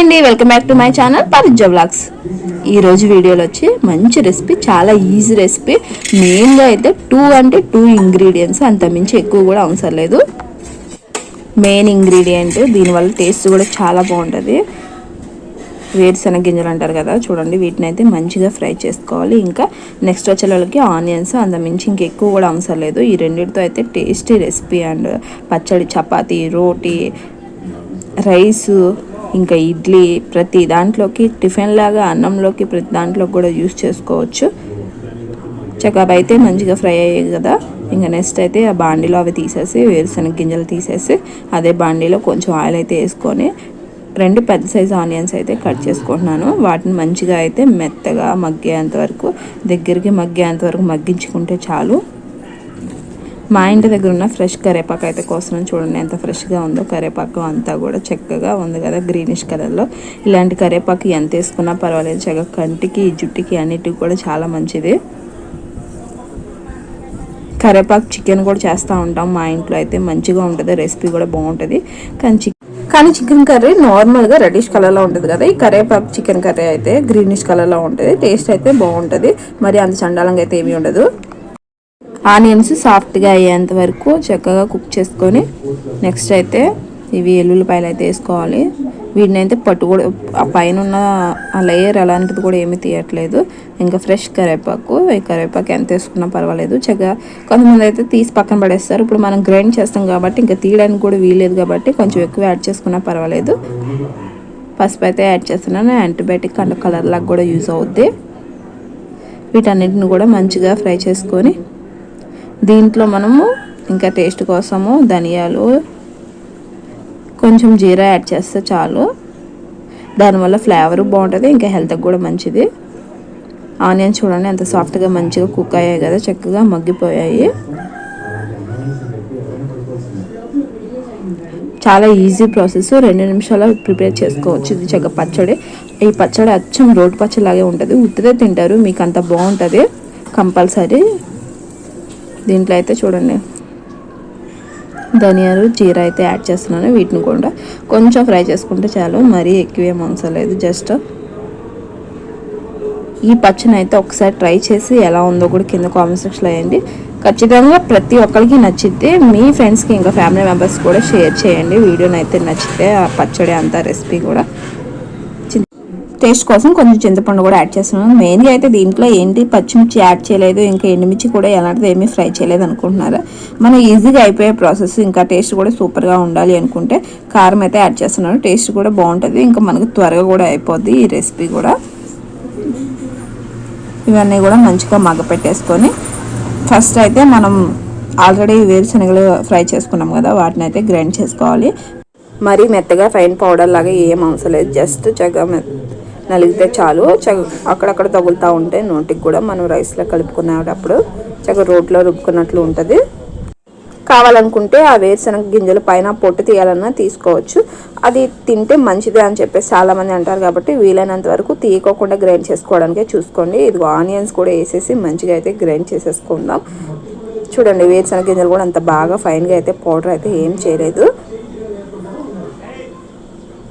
అండి welcome back to my channel Parija vlogs ఈరోజు వీడియోలో వచ్చి మంచి రెసిపీ చాలా ఈజీ రెసిపీ మెయిన్గా అయితే టూ అంటే టూ ఇంగ్రీడియంట్స్ అంత మించి ఎక్కువ కూడా అవసరం లేదు. మెయిన్ ఇంగ్రీడియంట్ దీనివల్ల టేస్ట్ కూడా చాలా బాగుంటుంది. వేరుశనగ గింజలు అంటారు కదా చూడండి వీటిని అయితే మంచిగా ఫ్రై చేసుకోవాలి. ఇంకా నెక్స్ట్ వచ్చే వాళ్ళకి ఆనియన్స్ అంత మించి ఇంకెక్కువ కూడా అవసరం లేదు. ఈ రెండింటితో అయితే టేస్టీ రెసిపీ అండ్ పచ్చడి చపాతీ రోటీ రైసు ఇంకా ఇడ్లీ ప్రతి దాంట్లోకి టిఫిన్ లాగా అన్నంలోకి ప్రతి దాంట్లోకి కూడా యూస్ చేసుకోవచ్చు. చక్కగా అయితే మంచిగా ఫ్రై అయ్యాయి కదా. ఇంకా నెక్స్ట్ అయితే ఆ బాండీలో అవి తీసేసి వేరుశనగ గింజలు తీసేసి అదే బాండీలో కొంచెం ఆయిల్ అయితే వేసుకొని రెండు పెద్ద సైజు ఆనియన్స్ అయితే కట్ చేసుకుంటున్నాను. వాటిని మంచిగా అయితే మెత్తగా మగ్గేంత వరకు దగ్గరికి మగ్గేంత వరకు మగ్గించుకుంటే చాలు. మా ఇంటి దగ్గర ఉన్న ఫ్రెష్ కరేపాకు అయితే కోసం చూడండి ఎంత ఫ్రెష్గా ఉందో. కరేపాకు అంతా కూడా చక్కగా ఉంది కదా గ్రీనిష్ కలర్లో ఇలాంటి కరేపాకు ఎంత వేసుకున్నా పర్వాలేదు చక్కగా కంటికి జుట్టుకి అన్నిటికి కూడా చాలా మంచిది. కరేపాకు చికెన్ కూడా చేస్తూ ఉంటాం మా ఇంట్లో అయితే మంచిగా ఉంటుంది రెసిపీ కూడా బాగుంటుంది. కానీ చికెన్ కానీ చికెన్ కర్రీ నార్మల్గా రెడిష్ కలర్లో ఉంటుంది కదా ఈ కరేపాకు చికెన్ కర్రీ అయితే గ్రీనిష్ కలర్లో ఉంటుంది టేస్ట్ అయితే బాగుంటుంది. మరి అంత చండాలంగా అయితే ఏమీ ఉండదు. ఆనియన్స్ సాఫ్ట్గా అయ్యేంత వరకు చక్కగా కుక్ చేసుకొని నెక్స్ట్ అయితే ఇవి ఎల్లుల్లిపాయలు అయితే వేసుకోవాలి. వీటిని అయితే పట్టు కూడా ఆ పైన ఉన్న ఆ లేయర్ అలాంటిది కూడా ఏమీ తీయట్లేదు. ఇంకా ఫ్రెష్ కరివేపాకు ఈ కరివేపాకు ఎంత వేసుకున్నా పర్వాలేదు. చక్కగా కొంతమంది అయితే తీసి పక్కన పడేస్తారు. ఇప్పుడు మనం గ్రైండ్ చేస్తాం కాబట్టి ఇంకా తీయడానికి కూడా వీలేదు కాబట్టి కొంచెం ఎక్కువ యాడ్ చేసుకున్నా పర్వాలేదు. పసుపు అయితే యాడ్ చేస్తున్నాను. యాంటీబయాటిక్ అండ్ కలర్ లాగా కూడా యూజ్ అవుద్ది. వీటన్నిటిని కూడా మంచిగా ఫ్రై చేసుకొని దీంట్లో మనము ఇంకా టేస్ట్ కోసము ధనియాలు కొంచెం జీరా యాడ్ చేస్తే చాలు. దానివల్ల ఫ్లేవర్ బాగుంటుంది ఇంకా హెల్త్కి కూడా మంచిది. ఆనియన్స్ చూడండి ఎంత సాఫ్ట్గా మంచిగా కుక్ అయ్యాయి కదా చక్కగా మగ్గిపోయాయి. చాలా ఈజీ ప్రాసెస్ రెండు నిమిషాలు ప్రిపేర్ చేసుకోవచ్చు. ఇది చక్కగా పచ్చడి. ఈ పచ్చడి అచ్చం రోడ్డు పచ్చడిలాగే ఉంటుంది. ఉత్తిదే తింటారు మీకు అంత బాగుంటుంది. కంపల్సరీ దీంట్లో అయితే చూడండి. ధనియాలు జీరా అయితే యాడ్ చేస్తున్నాను. వీటిని కూడా కొంచెం ఫ్రై చేసుకుంటే చాలు. మరీ ఎక్కువేం అవసరం జస్ట్ ఈ పచ్చని అయితే ఒకసారి ట్రై చేసి ఎలా ఉందో కూడా కింద కామెంట్ సెక్షన్లో వేయండి. ఖచ్చితంగా ప్రతి ఒక్కరికి నచ్చితే మీ ఫ్రెండ్స్కి ఇంకా ఫ్యామిలీ మెంబర్స్ కూడా షేర్ చేయండి. వీడియోని అయితే నచ్చితే ఆ పచ్చడి అంతా రెసిపీ కూడా. టేస్ట్ కోసం కొంచెం చింతపండు కూడా యాడ్ చేస్తున్నాను. మెయిన్గా అయితే దీంట్లో ఏంటి పచ్చిమిర్చి యాడ్ చేయలేదు ఇంకా ఎండుమిర్చి కూడా ఎలాంటిది ఏమీ ఫ్రై చేయలేదు అనుకుంటున్నారు? మనం ఈజీగా అయిపోయే ప్రాసెస్ ఇంకా టేస్ట్ కూడా సూపర్గా ఉండాలి అనుకుంటే కారం అయితే యాడ్ చేస్తున్నాను. టేస్ట్ కూడా బాగుంటుంది. ఇంకా మనకు త్వరగా కూడా అయిపోద్ది ఈ రెసిపీ కూడా. ఇవన్నీ కూడా మంచిగా మగ్గపెట్టేసుకొని ఫస్ట్ అయితే మనం ఆల్రెడీ వేరుశనగలు ఫ్రై చేసుకున్నాం కదా వాటిని అయితే గ్రైండ్ చేసుకోవాలి. మరీ మెత్తగా ఫైన్ పౌడర్ లాగా ఏం అవసరం లేదు. జస్ట్ చక్కగా నలిగితే చాలు. అక్కడక్కడ తగులుతూ ఉంటే నోటికి కూడా మనం రైస్లో కలుపుకునేటప్పుడు చక్కగా రోట్లో రుబ్బుకున్నట్లు ఉంటుంది. కావాలనుకుంటే ఆ వేరుశనగ గింజలు పైన పొట్టు తీయాలన్నా తీసుకోవచ్చు. అది తింటే మంచిదే అని చెప్పేసి చాలామంది అంటారు కాబట్టి వీలైనంత వరకు తీయకోకుండా గ్రైండ్ చేసుకోవడానికే చూసుకోండి. ఇది ఆనియన్స్ కూడా వేసేసి మంచిగా అయితే గ్రైండ్ చేసేసుకుందాం. చూడండి వేరుశనగ గింజలు కూడా అంత బాగా ఫైన్గా అయితే పౌడర్ అయితే ఏం చేయలేదు.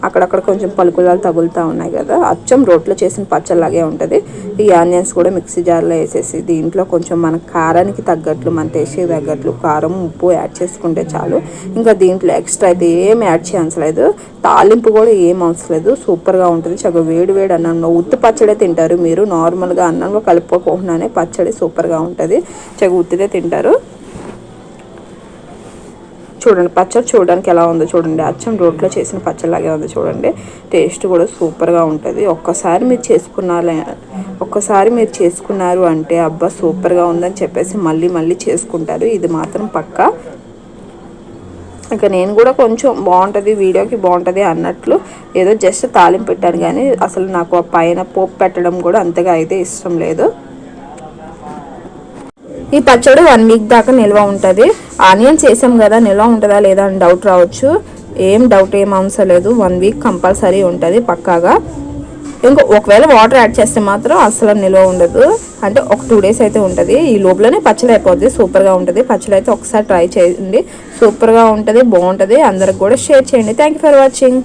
అక్కడక్కడ కొంచెం పలుకులాలు తగులుతూ ఉన్నాయి కదా. అచ్చం రోట్లో చేసిన పచ్చలాగే ఉంటుంది. ఈ ఆనియన్స్ కూడా మిక్సీ జార్లో వేసేసి దీంట్లో కొంచెం మన కారానికి తగ్గట్లు మన టేస్ట్కి తగ్గట్లు కారం ఉప్పు యాడ్ చేసుకుంటే చాలు. ఇంకా దీంట్లో ఎక్స్ట్రా అయితే ఏం యాడ్ చేయలేదు తాలింపు కూడా ఏం అవసరం లేదు. సూపర్గా ఉంటుంది. చక్కగా వేడి వేడి అన్నంలో ఉత్తి పచ్చడే తింటారు మీరు. నార్మల్గా అన్నంలో కలుపుకోకుండానే పచ్చడి సూపర్గా ఉంటుంది. చక్కగా ఉత్తిదే తింటారు. చూడండి పచ్చడి చూడడానికి ఎలా ఉందో చూడండి. అచ్చం రోట్లో చేసిన పచ్చడిలాగే ఉంది చూడండి. టేస్ట్ కూడా సూపర్గా ఉంటుంది. ఒక్కసారి మీరు చేసుకున్నారు ఒక్కసారి మీరు చేసుకున్నారు అంటే అబ్బా సూపర్గా ఉందని చెప్పేసి మళ్ళీ మళ్ళీ చేసుకుంటారు. ఇది మాత్రం పక్క. ఇంకా నేను కూడా కొంచెం బాగుంటుంది వీడియోకి బాగుంటుంది అన్నట్లు ఏదో జస్ట్ తాలింపు పెట్టాను కానీ అసలు నాకు ఆ పైన పోపు పెట్టడం కూడా అంతగా అయితే ఇష్టం లేదు. ఈ పచ్చడి వన్ వీక్ దాకా నిల్వ ఉంటుంది. ఆనియన్స్ వేసాం కదా నిల్వ ఉంటుందా లేదా అని డౌట్ రావచ్చు. ఏం డౌట్ ఏం అవసరం లేదు. వన్ వీక్ కంపల్సరీ ఉంటుంది పక్కాగా. ఇంకా ఒకవేళ వాటర్ యాడ్ చేస్తే మాత్రం అసలు నిల్వ ఉండదు. అంటే ఒక టూ డేస్ అయితే ఉంటుంది. ఈ లోపలనే పచ్చడి అయిపోద్ది. సూపర్గా ఉంటుంది. పచ్చడి అయితే ఒకసారి ట్రై చేయండి. సూపర్గా ఉంటుంది బాగుంటుంది. అందరికి కూడా షేర్ చేయండి. Thank for watching